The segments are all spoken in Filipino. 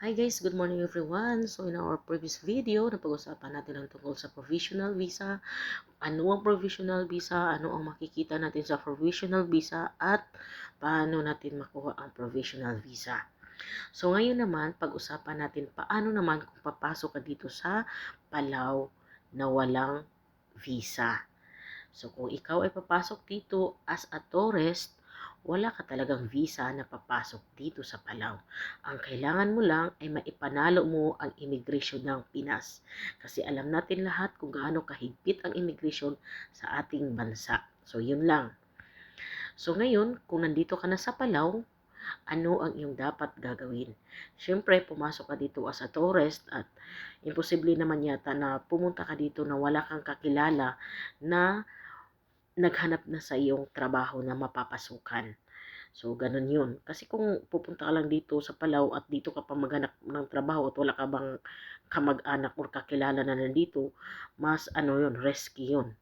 Hi guys, good morning everyone. So in our previous video, napag-usapan natin ang tungkol sa provisional visa. Ano ang provisional visa? Ano ang makikita natin sa provisional visa? At paano natin makuha ang provisional visa? So ngayon naman, pag-usapan natin paano naman kung papasok ka dito sa Palau na walang visa. So kung ikaw ay papasok dito as a tourist, wala ka talagang visa na papasok dito sa Palau. Ang kailangan mo lang ay maipanalo mo ang immigration ng Pinas. Kasi alam natin lahat kung gaano kahigpit ang immigration sa ating bansa. So yun lang. So ngayon, kung nandito ka na sa Palau, ano ang iyong dapat gagawin? Siyempre, pumasok ka dito as a tourist at imposible naman yata na pumunta ka dito na wala kang kakilala na naghanap na sa iyong trabaho na mapapasukan. So, ganun yun. Kasi kung pupunta ka lang dito sa Palau at dito ka pa maghanap ng trabaho at wala ka bang kamag-anak or kakilala na nandito, mas ano yun, risky yun.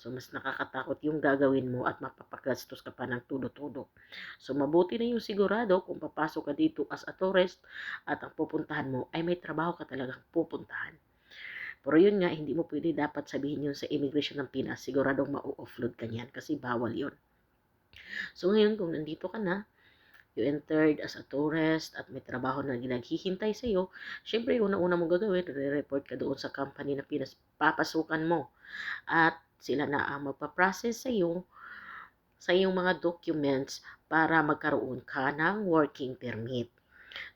So, mas nakakatakot yung gagawin mo at mapapagastos ka pa ng tudo-tudo. So, mabuti na yung sigurado kung papasok ka dito as a tourist at ang pupuntahan mo ay may trabaho ka talagang pupuntahan. Pero yun nga, hindi mo pwede dapat sabihin yun sa immigration ng Pinas. Siguradong ma-offload ka niyan kasi bawal yun. So ngayon, kung nandito ka na, you entered as a tourist at may trabaho na naghihintay sa iyo, syempre una-una mo gagawin, re-report ka doon sa company na Pinas, papasukan mo. At sila na ang magpa-process sa iyo sa iyong mga documents para magkaroon ka ng working permit.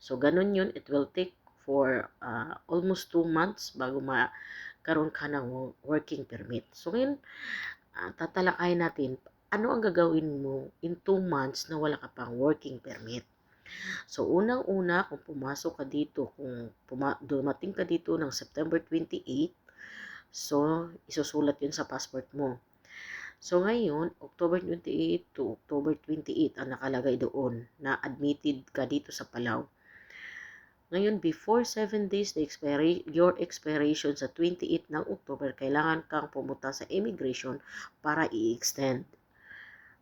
So, ganun yun. It will take for uh, almost 2 months bago makaroon ka ng working permit. So ngayon, uh, tatalakayin natin ano ang gagawin mo in 2 months na wala ka pang working permit. So unang-una, kung pumasok ka dito, kung puma- dumating ka dito ng September 28, so isusulat yun sa passport mo. So ngayon, October 28 to October 28 ang nakalagay doon na admitted ka dito sa Palau. Ngayon, before 7 days na expiry, your expiration sa 28 ng October, kailangan kang pumunta sa immigration para i-extend.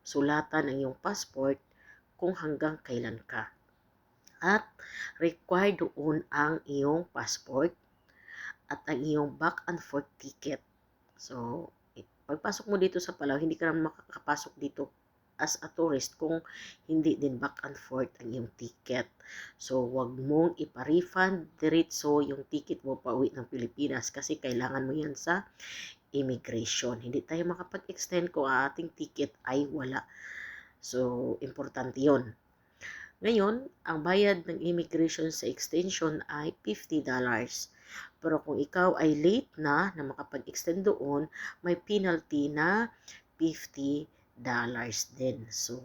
Sulatan ang iyong passport kung hanggang kailan ka. At required doon ang iyong passport at ang iyong back and forth ticket. So, pagpasok mo dito sa Palau, hindi ka na makakapasok dito as a tourist kung hindi din back and forth ang iyong ticket. So, wag mong ipa-refund diretso yung ticket mo pa uwi ng Pilipinas kasi kailangan mo yan sa immigration. Hindi tayo makapag-extend kung ang ating ticket ay wala. So, importante yon. Ngayon, ang bayad ng immigration sa extension ay $50. Pero kung ikaw ay late na na makapag-extend doon, may penalty na 50 dollars din. So,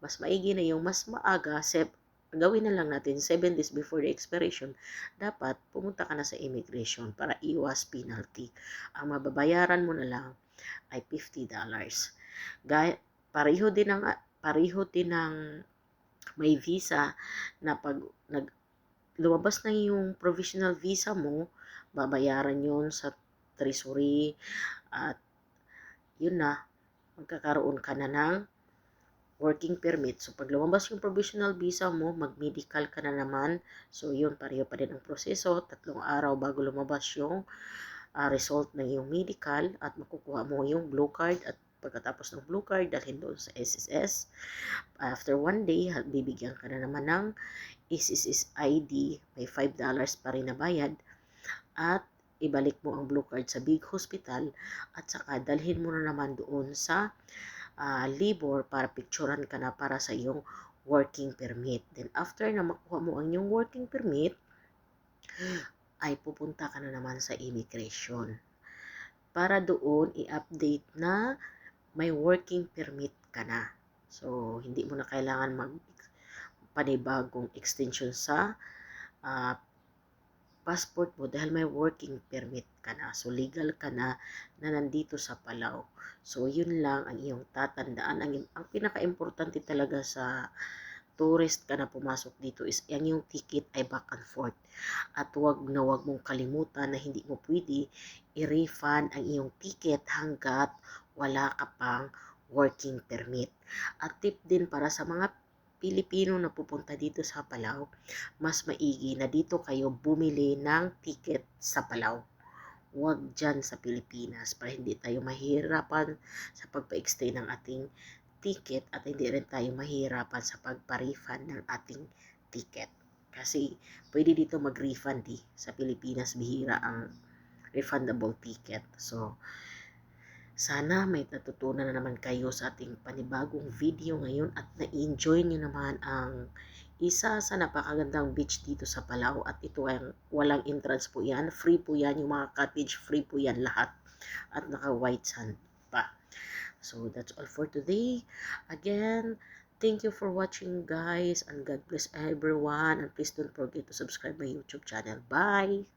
mas maigi na yung mas maaga, sep, gawin na lang natin 7 days before the expiration, dapat pumunta ka na sa immigration para iwas penalty. Ang mababayaran mo na lang ay 50 dollars. Gaya, pareho din ng pareho din ng may visa na pag nag lumabas na yung provisional visa mo, babayaran yon sa treasury at yun na, magkakaroon ka na ng working permit. So, pag lumabas yung provisional visa mo, mag-medical ka na naman. So, yun, pareho pa din ang proseso. Tatlong araw bago lumabas yung uh, result ng iyong medical at makukuha mo yung blue card at pagkatapos ng blue card, dalhin doon sa SSS. After one day, bibigyan ka na naman ng SSS ID. May $5 pa rin na bayad. At ibalik mo ang blue card sa big hospital at saka dalhin mo na naman doon sa uh, labor para picturean ka na para sa iyong working permit. Then after na makuha mo ang iyong working permit, ay pupunta ka na naman sa immigration para doon i-update na may working permit ka na. So, hindi mo na kailangan mag panibagong extension sa uh, passport mo dahil may working permit ka na. So, legal ka na na nandito sa Palau. So, yun lang ang iyong tatandaan. Ang, ang pinaka-importante talaga sa tourist ka na pumasok dito is ang yung ticket ay back and forth. At wag na wag mong kalimutan na hindi mo pwede i-refund ang iyong ticket hanggat wala ka pang working permit. At tip din para sa mga Pilipino na pupunta dito sa Palau, mas maigi na dito kayo bumili ng ticket sa Palau. Huwag dyan sa Pilipinas para hindi tayo mahirapan sa pagpa-extend ng ating ticket at hindi rin tayo mahirapan sa pagpa-refund ng ating ticket. Kasi pwede dito mag-refund eh. Sa Pilipinas bihira ang refundable ticket. So, sana may natutunan na naman kayo sa ating panibagong video ngayon at na-enjoy nyo naman ang isa sa napakagandang beach dito sa Palau at ito ay walang entrance po yan. Free po yan. Yung mga cottage, free po yan lahat. At naka white sand pa. So that's all for today. Again, thank you for watching guys and God bless everyone and please don't forget to subscribe my YouTube channel. Bye!